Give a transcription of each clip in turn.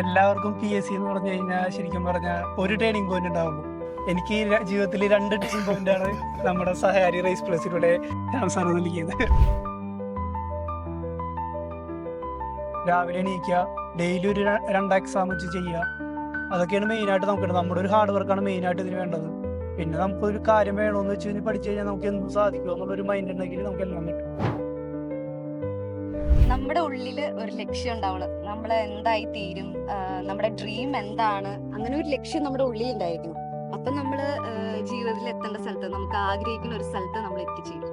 എല്ലാവർക്കും P S C എന്ന് പറഞ്ഞു കഴിഞ്ഞാൽ ശരിക്കും പറഞ്ഞാൽ ഒരു ടേണിംഗ് പോയിന്റ് ഉണ്ടാവുള്ളൂ എനിക്ക് ജീവിതത്തിൽ രണ്ട് ടേണിംഗ് പോയിന്റ് ആണ് നമ്മുടെ സഹാരി റൈസ് പ്ലസിലൂടെ സാർ നൽകിയത്. രാവിലെ എണീക്കുക ഡെയിലി ഒരു രണ്ട് എക്സാം വെച്ച് ചെയ്യുക. അതൊക്കെയാണ് മെയിനായിട്ട് നമുക്ക് നമ്മുടെ ഒരു ഹാർഡ് വർക്കാണ് മെയിനായിട്ട് ഇതിന് വേണ്ടത്. പിന്നെ നമുക്കൊരു കാര്യം വേണമെന്ന് വെച്ച് കഴിഞ്ഞാൽ പഠിച്ചു കഴിഞ്ഞാൽ നമുക്ക് എന്തും സാധിക്കുമോ എന്നുള്ളൊരു മൈൻഡ് ഉണ്ടെങ്കിൽ നമുക്ക് എല്ലാം കിട്ടും. നമ്മുടെ ഉള്ളിൽ ഒരു ലക്ഷ്യം ഉണ്ടാവണം നമ്മൾ എന്തായി തീരും? നമ്മുടെ ഡ്രീം എന്താണ്? അങ്ങനെ ഒരു ലക്ഷ്യം നമ്മുടെ ഉള്ളിൽ ഉണ്ടായിരിക്കണം. അപ്പൊ നമ്മൾ ജീവിതത്തിൽ എത്തേണ്ട സ്ഥലത്ത് നമുക്ക് ആഗ്രഹിക്കുന്ന ഒരു സ്ഥലത്ത് നമ്മൾ എത്തിച്ചേരും.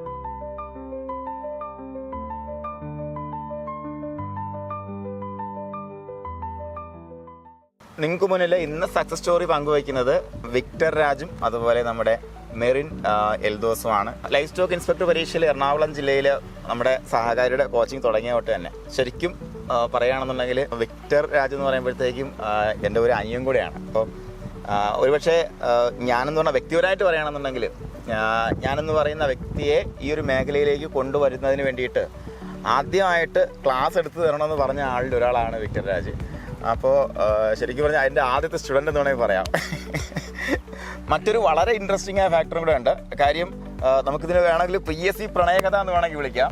നിങ്ങൾക്ക് മുന്നിൽ ഇന്ന് സക്സസ് സ്റ്റോറി പങ്കുവയ്ക്കുന്നത് വിക്ടർ രാജും അതുപോലെ നമ്മുടെ മെറിൻ എൽദോസുമാണ് ലൈഫ് സ്റ്റോക്ക് ഇൻസ്പെക്ടർ പരീക്ഷയിൽ എറണാകുളം ജില്ലയിൽ നമ്മുടെ സഹകാരിയുടെ കോച്ചിങ് തുടങ്ങിയ തൊട്ട് തന്നെ. ശരിക്കും പറയുകയാണെന്നുണ്ടെങ്കിൽ വിക്ടർ രാജ് എന്ന് പറയുമ്പോഴത്തേക്കും എന്റെ ഒരു അനിയൻ കൂടെയാണ്. അപ്പോൾ ഒരുപക്ഷെ ഞാനെന്ന് പറഞ്ഞാൽ വ്യക്തിപരമായിട്ട് പറയുകയാണെന്നുണ്ടെങ്കിൽ ഞാനെന്ന് പറയുന്ന വ്യക്തിയെ ഈ ഒരു മേഖലയിലേക്ക് കൊണ്ടുവരുന്നതിന് വേണ്ടിയിട്ട് ആദ്യമായിട്ട് ക്ലാസ് എടുത്തു തരണമെന്ന് പറഞ്ഞ ആളുടെ ഒരാളാണ് വിക്ടർ രാജ്. അപ്പോൾ ശരിക്കും പറഞ്ഞാൽ അതിന്റെ ആദ്യത്തെ സ്റ്റുഡന്റ് എന്ന് വേണമെങ്കിൽ പറയാം. മറ്റൊരു വളരെ ഇൻട്രസ്റ്റിംഗ് ആയ ഫാക്ടറും കൂടെ ഉണ്ട്. കാര്യം നമുക്കിതിന് വേണമെങ്കിൽ പി എസ് സി പ്രണയകഥ എന്ന് വേണമെങ്കിൽ വിളിക്കാം.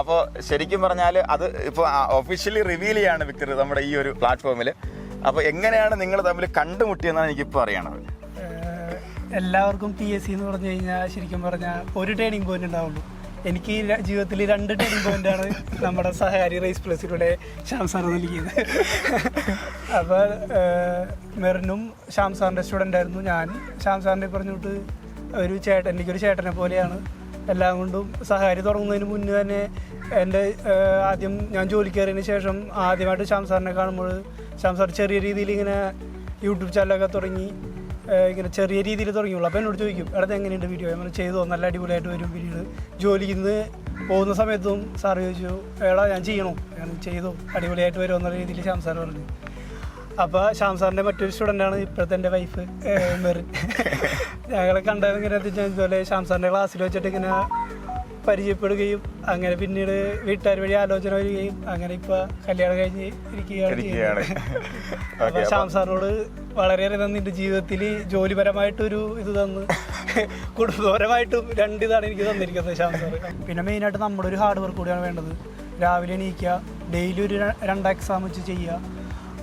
അപ്പോൾ ശരിക്കും പറഞ്ഞാൽ അത് ഇപ്പോൾ ഒഫീഷ്യലി റിവീൽ ചെയ്യാണ് വിക്ടർ നമ്മുടെ ഈ ഒരു പ്ലാറ്റ്ഫോമിൽ അപ്പോൾ എങ്ങനെയാണ് നിങ്ങൾ തമ്മിൽ കണ്ടുമുട്ടിയെന്നാണ് എനിക്കിപ്പോൾ അറിയണത്. എല്ലാവർക്കും പി എസ് സി എന്ന് പറഞ്ഞു കഴിഞ്ഞാൽ ശരിക്കും പറഞ്ഞാൽ ഒരു ടേണിംഗ് പോയിന്റ് ഉണ്ടാവുള്ളൂ. എനിക്ക് ജീവിതത്തിൽ രണ്ട് ടേണിംഗ് പോയിന്റ് ആണ് നമ്മുടെ സഹാരി റൈസ് പ്ലസിലൂടെ ശ്യാം സാർ നൽകിയത്. അപ്പോൾ മെറിനും ശ്യാം സാറിന്റെ സ്റ്റുഡന്റ് ആയിരുന്നു ഞാൻ. ശ്യാം സാറിന്റെ പറഞ്ഞിട്ട് ഒരു ചേട്ടൻ എനിക്കൊരു ചേട്ടനെ പോലെയാണ്. എല്ലാം കൊണ്ടും സഹാരി തുടങ്ങുന്നതിന് മുന്നേ തന്നെ എന്റെ ആദ്യം ഞാൻ ജോലി കയറിയതിന് ശേഷം ആദ്യമായിട്ട് ശ്യാം സാറിനെ കാണുമ്പോൾ ശ്യാം സാർ ചെറിയ രീതിയിൽ ഇങ്ങനെ യൂട്യൂബ് ചാനലൊക്കെ തുടങ്ങി ഇങ്ങനെ ചെറിയ രീതിയിൽ തുടങ്ങിയുള്ളൂ. അപ്പോൾ എന്നോട് ചോദിക്കും എടാ എങ്ങനെയുണ്ട് വീഡിയോ നമ്മൾ ചെയ്തോ നല്ല അടിപൊളിയായിട്ട് വരും പിന്നീട് ജോലിക്ക് നിന്ന് പോകുന്ന സമയത്തും സാർ ചോദിച്ചു എടാ ഞാൻ ചെയ്യണോ? ഞാൻ ചെയ്തു അടിപൊളിയായിട്ട് വരും എന്നുള്ള രീതിയിൽ ശ്യാം സാർ പറഞ്ഞു. അപ്പോൾ ശ്യാം സാറിന്റെ മറ്റൊരു ആണ് ഇപ്പോഴത്തെ എന്റെ വൈഫ് മെറിൻ ഞങ്ങളെ കണ്ടത് ഇങ്ങനെ ഇതുപോലെ ശ്യാം സാറിന്റെ ക്ലാസ്സിൽ വെച്ചിട്ട് ഇങ്ങനെ പരിചയപ്പെടുകയും അങ്ങനെ പിന്നീട് വീട്ടുകാർ വഴി ആലോചന വരികയും അങ്ങനെ ഇപ്പൊ കല്യാണം കഴിഞ്ഞ് ഇരിക്കുകയാണ് അപ്പൊ ശ്യാം സാറിനോട് വളരെയേറെ നന്ദി. എന്റെ ജീവിതത്തിൽ ജോലിപരമായിട്ടൊരു ഇത് തന്ന്. കുടുംബപരമായിട്ടും രണ്ട് ഇതാണ് എനിക്ക് തന്നിരിക്കുന്നത് ശ്യാം സാർ പിന്നെ മെയിനായിട്ട് നമ്മുടെ ഒരു ഹാർഡ് വർക്ക് കൂടിയാണ് വേണ്ടത്. രാവിലെ എണീക്കുക ഡെയിലി ഒരു രണ്ട് എക്സാം വെച്ച് ചെയ്യുക.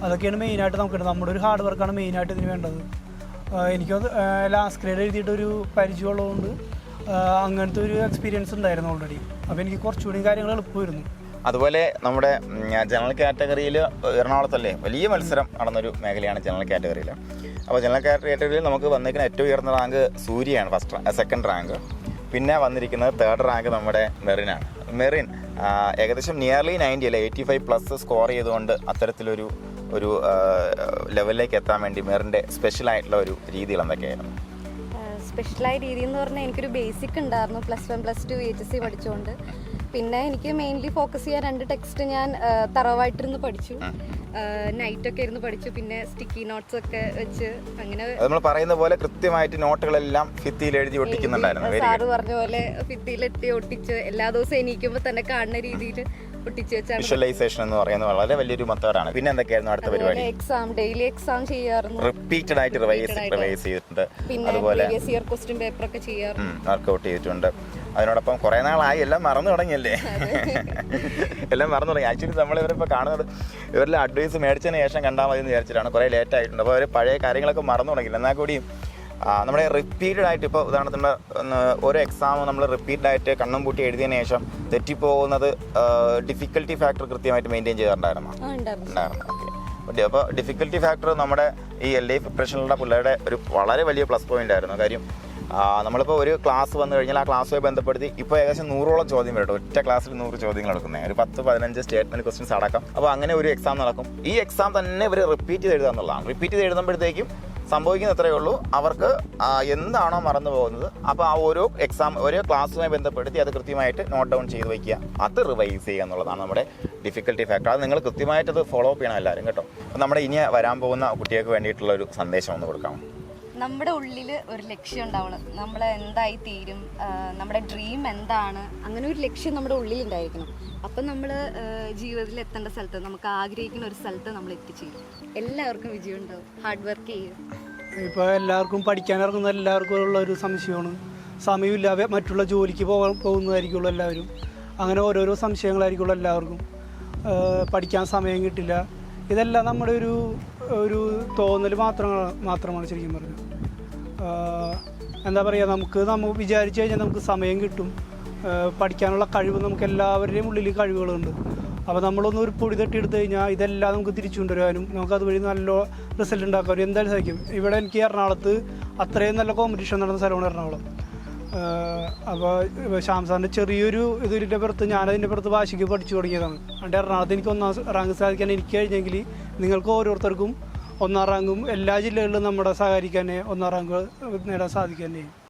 അതൊക്കെയാണ് മെയിനായിട്ട് നമുക്ക് നമ്മുടെ ഒരു ഹാർഡ് വർക്കാണ് മെയിനായിട്ട് ഇതിന് വേണ്ടത്. എനിക്ക് ലാസ്റ്റ് ഗ്രേഡ് എഴുതിയിട്ടൊരു പരിചയമുള്ളതുകൊണ്ട് അങ്ങനത്തെ ഒരു എക്സ്പീരിയൻസ് ഉണ്ടായിരുന്നു ഓൾറെഡി അപ്പോൾ എനിക്ക് കുറച്ചുകൂടി കാര്യങ്ങൾ എളുപ്പമായിരുന്നു. അതുപോലെ നമ്മുടെ ജനറൽ കാറ്റഗറിയിൽ എറണാകുളത്തല്ലേ വലിയ മത്സരം നടന്നൊരു മേഖലയാണ് ജനറൽ കാറ്റഗറിയിൽ അപ്പോൾ ജനറൽ കാറ്റഗറിയിൽ നമുക്ക് വന്നിരിക്കുന്ന ഏറ്റവും ഉയർന്ന റാങ്ക് സൂര്യയാണ് ഫസ്റ്റ് സെക്കൻഡ് റാങ്ക് പിന്നെ വന്നിരിക്കുന്നത് തേർഡ് റാങ്ക് നമ്മുടെ മെറിനാണ്. മെറിൻ ഏകദേശം നിയർലി നയന്റി അല്ലെ എയ്റ്റി ഫൈവ് പ്ലസ് സ്കോർ ചെയ്തുകൊണ്ട് അത്തരത്തിലൊരു ഒരു ലെവലിലേക്ക് എത്താൻ വേണ്ടി മെറിന്റെ സ്പെഷ്യൽ ആയിട്ടുള്ള ഒരു രീതികൾ എന്തൊക്കെയായിരുന്നു? സ്പെഷ്യലായ രീതി എന്ന് പറഞ്ഞാൽ എനിക്കൊരു ബേസിക് ഉണ്ടായിരുന്നു. Plus one plus two H S C പഠിച്ചുകൊണ്ട് പിന്നെ എനിക്ക് മെയിൻലി ഫോക്കസ് ചെയ്യാൻ രണ്ട് ടെക്സ്റ്റ് ഞാൻ തറവായിട്ടിരുന്ന് പഠിച്ചു. നൈറ്റൊക്കെ ഇരുന്ന് പഠിച്ചു. പിന്നെ സ്റ്റിക്കി നോട്ട്സ് ഒക്കെ വെച്ച് അങ്ങനെ നമ്മൾ പറയുന്ന പോലെ കൃത്യമായിട്ട് നോട്ടുകളെല്ലാം ഫിത്തിയിൽ എഴുതി ഒട്ടിക്കുന്നുണ്ടായിരുന്നു. സാറ് പറഞ്ഞ പോലെ ഫിത്തിയിൽ എത്തി ഒട്ടിച്ച് എല്ലാ ദിവസവും എണീക്കുമ്പോൾ തന്നെ കാണുന്ന രീതിയിൽ ഒട്ടിച്ച് വെച്ചാണ് വിഷ്വലൈസേഷൻ എന്ന് പറയുന്നത് വളരെ വലിയൊരു മെത്തേഡാണ് പിന്നെ എന്തൊക്കെയായിരുന്നു അടുത്ത പരിപാടി? എക്സാം ഡെയിലി എക്സാം ചെയ്യാറുണ്ട്. റിപ്പീറ്റഡ് ആയിട്ട് റിവൈസ് റിവൈസ് ചെയ്തിട്ടുണ്ട്. അതുപോലെ ഇയർ ക്വസ്റ്റ്യൻ പേപ്പർ ഒക്കെ ചെയ്യാറുണ്ട്. വർക്കൗട്ട് ചെയ്തിട്ടുണ്ട്. അതിനോടൊപ്പം കുറേ നാളായി. എല്ലാം മറന്നു തുടങ്ങിയല്ലേ? എല്ലാം മറന്നു തുടങ്ങി. ആക്ച്വലി നമ്മൾ ഇവരിപ്പോൾ കാണുന്നത് ഇവരിൽ അഡ്വൈസ് മേടിച്ചതിന് ശേഷം കണ്ടാൽ മതി എന്ന് വിചാരിച്ചിട്ടാണ്. കുറേ ലേറ്റ് ആയിട്ടുണ്ട്. അപ്പോൾ അവർ പഴയ കാര്യങ്ങളൊക്കെ മറന്നു തുടങ്ങിയില്ല. എന്നാൽ കൂടിയും ആ, നമ്മുടെ റിപ്പീറ്റഡ് ആയിട്ട് ഇപ്പോൾ ഉദാഹരണത്തിന് ഒരു എക്സാം നമ്മൾ റിപ്പീറ്റഡ് ആയിട്ട് കണ്ണും പൂട്ടി എഴുതിയതിന് ശേഷം തെറ്റിപ്പോകുന്നത് ഡിഫിക്കൽട്ടി ഫാക്ടർ കൃത്യമായിട്ട് മെയിന്റെയിൻ ചെയ്തിട്ടുണ്ടായിരുന്നു? ഉണ്ടായിരുന്നു. ഓക്കെ അപ്പോൾ ഡിഫിക്കൽട്ടി ഫാക്ടർ നമ്മുടെ ഈ എൽ ഡി പ്രിപ്പറേഷനിലുള്ള പിള്ളേരുടെ ഒരു വളരെ വലിയ പ്ലസ് പോയിന്റ് ആയിരുന്നു. കാര്യം നമ്മളിപ്പോൾ ഒരു ക്ലാസ് വന്നു കഴിഞ്ഞാൽ ആ ക്ലാസ്സുമായി ബന്ധപ്പെടുത്തി ഇപ്പോൾ ഏകദേശം നൂറോളം ചോദ്യം വരും. ഒറ്റ ക്ലാസ്സിൽ നൂറ് ചോദ്യങ്ങൾ എടുക്കുന്നത് ഒരു പത്ത് പതിനഞ്ച് സ്റ്റേറ്റ്മെന്റ് ക്വസ്റ്റ്യൻസ് അടക്കം. അപ്പോൾ അങ്ങനെ ഒരു എക്സാം നടക്കും. ഈ എക്സാം തന്നെ ഇവർ റിപ്പീറ്റ് ചെയ്ത് എഴുതാന്നുള്ളതാണ് റിപ്പീറ്റ് ചെയ്ത് എഴുതുമ്പോഴത്തേക്കും സംഭവിക്കുന്ന അത്രയേ ഉള്ളൂ അവർക്ക് എന്താണോ മറന്നു പോകുന്നത്. അപ്പോൾ ആ ഓരോ എക്സാം ഓരോ ക്ലാസ്സുമായി ബന്ധപ്പെടുത്തി അത് കൃത്യമായിട്ട് നോട്ട് ഡൗൺ ചെയ്ത് വയ്ക്കുക. അത് റിവൈസ് ചെയ്യുക എന്നുള്ളതാണ് നമ്മുടെ ഡിഫിക്കൽട്ടി ഫാക്ടർ അത് നിങ്ങൾ കൃത്യമായിട്ട് അത് ഫോളോ അപ്പ് ചെയ്യണം എല്ലാവരും കേട്ടോ. അപ്പോൾ നമ്മുടെ ഇനി വരാൻ പോകുന്ന കുട്ടികൾക്ക് വേണ്ടിയിട്ടുള്ള ഒരു സന്ദേശം ഒന്ന് കൊടുക്കാം. നമ്മുടെ ഉള്ളിൽ ഒരു ലക്ഷ്യം ഉണ്ടാവണം. നമ്മൾ എന്തായി തീരും നമ്മുടെ ഡ്രീം എന്താണ്? അങ്ങനെ ഒരു ലക്ഷ്യം നമ്മുടെ ഉള്ളിൽ ഉണ്ടായിരിക്കണം. അപ്പം നമ്മൾ ജീവിതത്തിൽ എത്തേണ്ട സ്ഥലത്ത് നമുക്ക് ആഗ്രഹിക്കുന്ന ഒരു സ്ഥലത്ത് നമ്മൾ എത്തിച്ചേരും. എല്ലാവർക്കും വിജയം ഉണ്ടാവും ഹാർഡ് വർക്ക് ചെയ്യും. ഇപ്പോൾ എല്ലാവർക്കും പഠിക്കാൻ ഇറങ്ങുന്ന എല്ലാവർക്കും ഉള്ള ഒരു സംശയമാണ്. സമയമില്ലാതെ മറ്റുള്ള ജോലിക്ക് പോകാൻ പോകുന്നതായിരിക്കുള്ളൂ എല്ലാവരും. അങ്ങനെ ഓരോരോ സംശയങ്ങളായിരിക്കുള്ളൂ എല്ലാവർക്കും. പഠിക്കാൻ സമയം കിട്ടില്ല. ഇതെല്ലാം നമ്മുടെ ഒരു ഒരു തോന്നൽ മാത്രമാണ് മാത്രമാണ് ശരിക്കും പറഞ്ഞത് എന്താ പറയുക നമുക്ക് നമ്മൾ വിചാരിച്ചു കഴിഞ്ഞാൽ നമുക്ക് സമയം കിട്ടും. പഠിക്കാനുള്ള കഴിവ് നമുക്ക് എല്ലാവരുടെയും ഉള്ളിൽ കഴിവുകളുണ്ട്. അപ്പോൾ നമ്മളൊന്ന് ഒരു പൊടി തട്ടി എടുത്തു കഴിഞ്ഞാൽ ഇതെല്ലാം നമുക്ക് തിരിച്ചു കൊണ്ടുവരാനും നമുക്ക് അതുവഴി നല്ല റിസൾട്ട് ഉണ്ടാക്കാനും എന്തായാലും സാധിക്കും. ഇവിടെ എനിക്ക് എറണാകുളത്ത് അത്രയും നല്ല കോമ്പറ്റീഷൻ നടന്ന സ്ഥലമാണ് എറണാകുളം. അപ്പോൾ ശ്യാം സാറിന്റെ ചെറിയൊരു ഇതിന്റെ പുറത്ത് ഞാനതിന്റെ പുറത്ത് വാശിക്ക് പഠിച്ചു തുടങ്ങിയതാണ്. അതുകൊണ്ട് എറണാകുളത്ത് എനിക്ക് ഒന്നാം റാങ്ക് സാധിക്കാൻ എനിക്ക് കഴിഞ്ഞെങ്കിൽ നിങ്ങൾക്ക് ഓരോരുത്തർക്കും ഒന്നാം റാങ്കും എല്ലാ ജില്ലകളിലും നമ്മുടെ സഹകരിക്കാനേ ഒന്നാം റാങ്ക് നേടാൻ ചെയ്യും